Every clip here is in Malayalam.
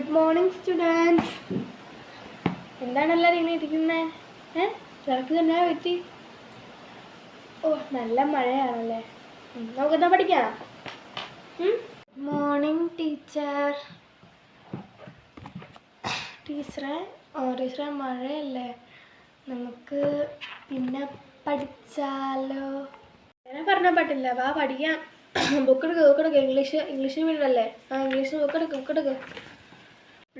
ഗുഡ് മോർണിംഗ് സ്റ്റുഡൻസ് എന്താണ് എല്ലാവരും ഇങ്ങനെ ഇരിക്കുന്നത് ഏ? ചിലർക്ക് തന്നെ പറ്റി ഓ നല്ല മഴയാണല്ലേ. നമുക്ക് എന്താ പഠിക്കാം? മോർണിംഗ് ടീച്ചർ ടീച്ചറെ ഓ ടീച്ചറെ മഴയല്ലേ. നമുക്ക് പിന്നെ പഠിച്ചാലോ? ഞാൻ പറഞ്ഞാൽ പറ്റില്ല വാ പഠിക്കാം. ബുക്ക് എടുക്കുക ഇംഗ്ലീഷ് ഇംഗ്ലീഷ് മീഡിയം അല്ലേ? ആ ഇംഗ്ലീഷ് ബുക്ക് എടുക്കുക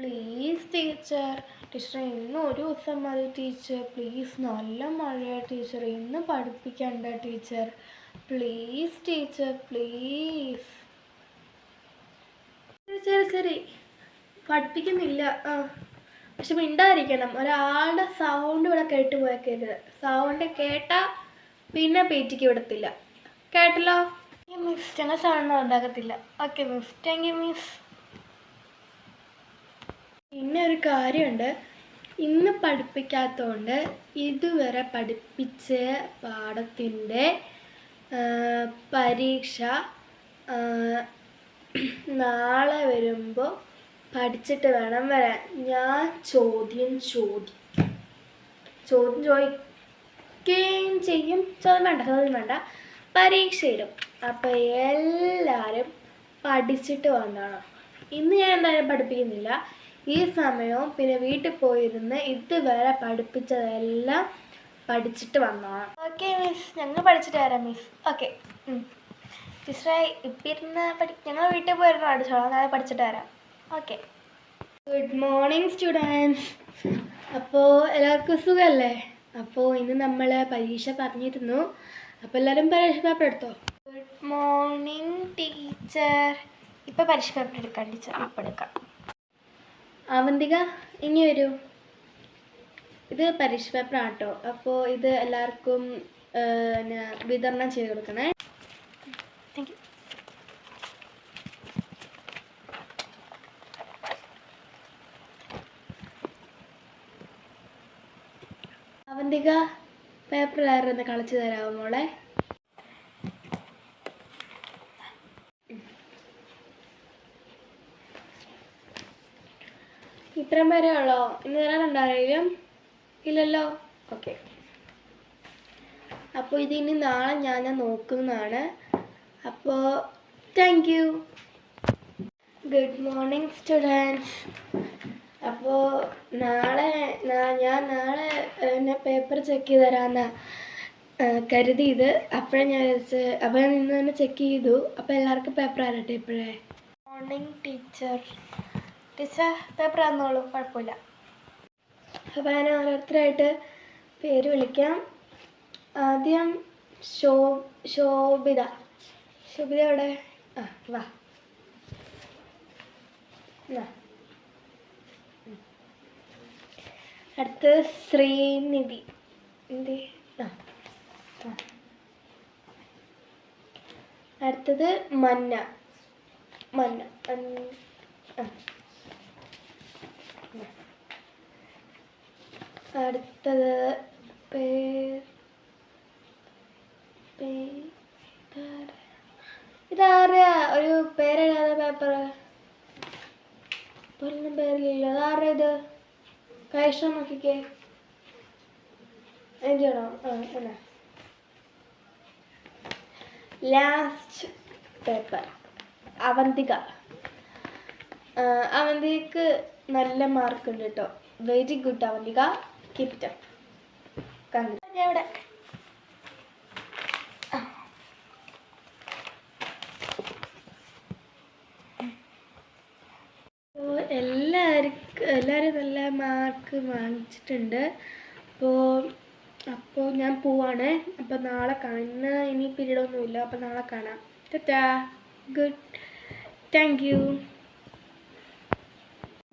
പ്ലീസ് ടീച്ചർ ടീച്ചർ ഇന്ന് ഒരു ദിവസം മതി ടീച്ചർ പ്ലീസ് നല്ല മഴയാണ് ടീച്ചർ ഇന്ന് പഠിപ്പിക്കണ്ട ടീച്ചർ പ്ലീസ് ടീച്ചർ പ്ലീസ് ശരി ശരി. പഠിപ്പിക്കുന്നില്ല. ആ. പക്ഷെ മിണ്ടാതിരിക്കണം. ഒരാളുടെ സൗണ്ട് ഇവിടെ കേട്ട് പോയേക്കരുത്. സൗണ്ട് കേട്ടാൽ പിന്നെ പേറ്റിക്ക് വിടത്തില്ല. കേട്ടല്ലോ? മിസ് ഞങ്ങൾ sound ഉണ്ടാക്കത്തില്ല. Okay miss thank you miss പിന്നെ ഒരു കാര്യമുണ്ട്. ഇന്ന് പഠിപ്പിക്കാത്തതുകൊണ്ട് ഇതുവരെ പഠിപ്പിച്ച പാഠത്തിന്റെ പരീക്ഷ നാളെ വരുമ്പോൾ പഠിച്ചിട്ട് വേണം വരാൻ. ഞാൻ ചോദ്യം ചോദി ചോദ്യം ചോദിക്കുകയും ചെയ്യും. ചോദ്യം വേണ്ട ചോദ്യം വേണ്ട. പരീക്ഷ ഇടും. അപ്പോൾ എല്ലാവരും പഠിച്ചിട്ട് വന്നോണം. ഇന്ന് ഞാൻ എന്തായാലും പഠിപ്പിക്കുന്നില്ല. ഈ സമയവും പിന്നെ വീട്ടിൽ പോയിരുന്ന് ഇതുവരെ പഠിപ്പിച്ചതെല്ലാം പഠിച്ചിട്ട് വന്നോണം ഓക്കെ മിസ് ഞങ്ങൾ പഠിച്ചിട്ട് വരാം മിസ് ഓക്കെ ടീച്ചറെ ഇപ്പം ഇരുന്ന് പഠി ഞങ്ങൾ വീട്ടിൽ പോയിരുന്നു പഠിച്ചോളാം നാളെ പഠിച്ചിട്ട് വരാം. ഓക്കെ ഗുഡ് മോർണിംഗ് സ്റ്റുഡൻസ് അപ്പോൾ എല്ലാവർക്കും സുഖമല്ലേ അപ്പോൾ ഇന്ന് നമ്മൾ പരീക്ഷ പറഞ്ഞിരുന്നു. അപ്പോൾ എല്ലാവരും പരീക്ഷ പേപ്പർ എടുത്തോ? ഗുഡ് മോർണിംഗ് ടീച്ചർ ഇപ്പോൾ പരീക്ഷ പേപ്പർ എടുക്കാം ടീച്ചർ. അപ്പം എടുക്കാം. അവന്തിക ഇനി വരൂ. ഇത് പരീക്ഷ പേപ്പർ ആട്ടോ അപ്പോൾ ഇത് എല്ലാവർക്കും പിന്നെ വിതരണം ചെയ്ത് കൊടുക്കണേ. താങ്ക് യു അവന്തിക പേപ്പർ ആയിരുന്നു കളിച്ചു തരാമോ മോളെ. ഇത്രയും പേരേ ഉള്ളോ ഇന്ന് തരാനുണ്ടോ ആരെങ്കിലും ഇല്ലല്ലോ? ഓക്കെ അപ്പോൾ ഇത് ഇനി നാളെ ഞാൻ നോക്കുന്നതാണ്. അപ്പോൾ thank you good morning students അപ്പോൾ നാളെ ഞാൻ നാളെ എന്നെ പേപ്പർ ചെക്ക് ചെയ്ത് തരാമെന്നാണ് കരുതിയത്. അപ്പോഴേ ഞാൻ വിചാരിച്ച് അപ്പോൾ ഞാൻ തന്നെ ചെക്ക് ചെയ്തു. അപ്പോൾ എല്ലാവർക്കും പേപ്പർ ആരട്ടെ ഇപ്പോഴേ? മോർണിംഗ് ടീച്ചർ ടീച്ചർ പേപ്പർ തന്നോളൂ കുഴപ്പമില്ല. അപ്പോൾ ഞാൻ ഓരോരുത്തരായിട്ട് പേര് വിളിക്കാം. ആദ്യം ശോ ശോഭിത. ശോഭിത എവിടെ? ആ വാ. അടുത്ത് ശ്രീനിധി. എന്തി? ആ. അടുത്തത് മന്ന. മന്ന. ആ. അടുത്തത് പേ-? ഇതാരാ? ഒരു പേരെഴുതാതെ പേപ്പർ ഒന്നും പേരില്ല അതാറിയ ഇത്? കൈഷ നോക്കിക്കേ. എഴുതിയാണോ ആ എന്നാ. Last paper Avanthika. അവന്തിക്ക് നല്ല മാർക്കുണ്ട് കേട്ടോ very good Avantika. Keep it അപ്പോൾ എല്ലാവർക്കും എല്ലാവരും നല്ല മാർക്ക് വാങ്ങിച്ചിട്ടുണ്ട്. അപ്പോൾ അപ്പോൾ ഞാൻ പോവാണ്. അപ്പോൾ നാളെ കാണാം ഇന്ന് ഇനി പീരീഡ് ഒന്നുമില്ല. അപ്പോൾ നാളെ കാണാം. ടാ good thank you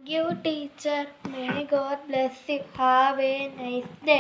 you teacher may God bless you have a nice day